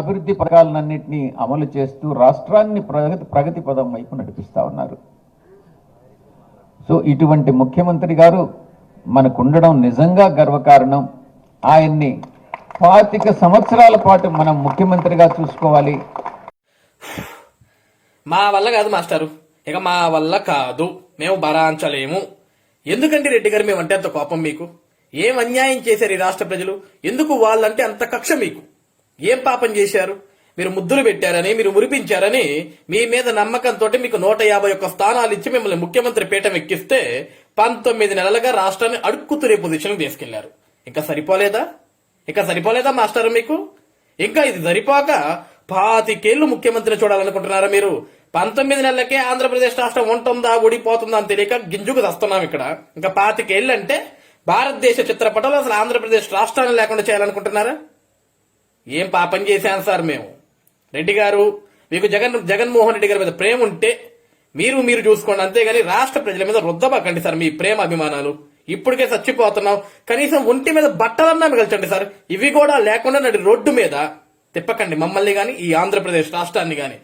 అభివృద్ధి పథకాలన్నింటినీ అమలు చేస్తూ రాష్ట్రాన్ని ప్రగతి ప్రగతి పదం వైపు నడిపిస్తా ఉన్నారు. సో ఇటువంటి ముఖ్యమంత్రి గారు మనకు ఉండడం నిజంగా గర్వకారణం. ఆయన్ని పాతిక సంవత్సరాల పాటు మనం ముఖ్యమంత్రిగా చూసుకోవాలి. మా వల్ల కాదు మాస్టారు. ఇక మా వల్ల కాదు. మేము భరాంచలేము. ఎందుకంటే రెడ్డి గారు మేమంటే అంత కోపం మీకు? ఏం అన్యాయం చేశారు ఈ రాష్ట్ర ప్రజలు? ఎందుకు వాళ్ళంటే అంత కక్ష మీకు? ఏం పాపం చేశారు? మీరు ముద్దులు పెట్టారని మీరు మురిపించారని మీ మీద నమ్మకంతో మీకు నూట యాభై ఒక్క స్థానాలు ఇచ్చి మిమ్మల్ని ముఖ్యమంత్రి పీఠం ఎక్కిస్తే పంతొమ్మిది నెలలుగా రాష్ట్రాన్ని అడుక్కుతురే పొజిషన్ తీసుకెళ్ళారు. ఇంకా సరిపోలేదా? ఇంకా సరిపోలేదా మాస్టర్ మీకు? ఇంకా ఇది సరిపోక పాతికేళ్ళు ముఖ్యమంత్రిని చూడాలనుకుంటున్నారా మీరు? పంతొమ్మిది నెలలకే ఆంధ్రప్రదేశ్ రాష్ట్రం ఉంటుందా ఊడిపోతుందా అని తెలియక గింజుకు వస్తున్నాం ఇక్కడ. ఇంకా పాతికేళ్ళు అంటే భారతదేశ చిత్రపటంలో అసలు ఆంధ్రప్రదేశ్ రాష్ట్రాన్ని లేకుండా చేయాలనుకుంటున్నారా? ఏం పాపం చేశాను సార్ మేము? రెడ్డి గారు మీకు జగన్ జగన్మోహన్ రెడ్డి గారి మీద ప్రేమ ఉంటే మీరు మీరు చూసుకోండి. అంతేగాని రాష్ట్ర ప్రజల మీద రుద్దబాకండి సార్ మీ ప్రేమ అభిమానాలు. ఇప్పటికే చచ్చిపోతున్నాం. కనీసం ఒంటి మీద బట్టలన్నా మిగల్చండి సార్. ఇవి కూడా లేకుండా నడి రోడ్డు మీద తిప్పకండి. మమ్మల్ని గాని ఈ ఆంధ్రప్రదేశ్ రాష్ట్రాన్ని గాని.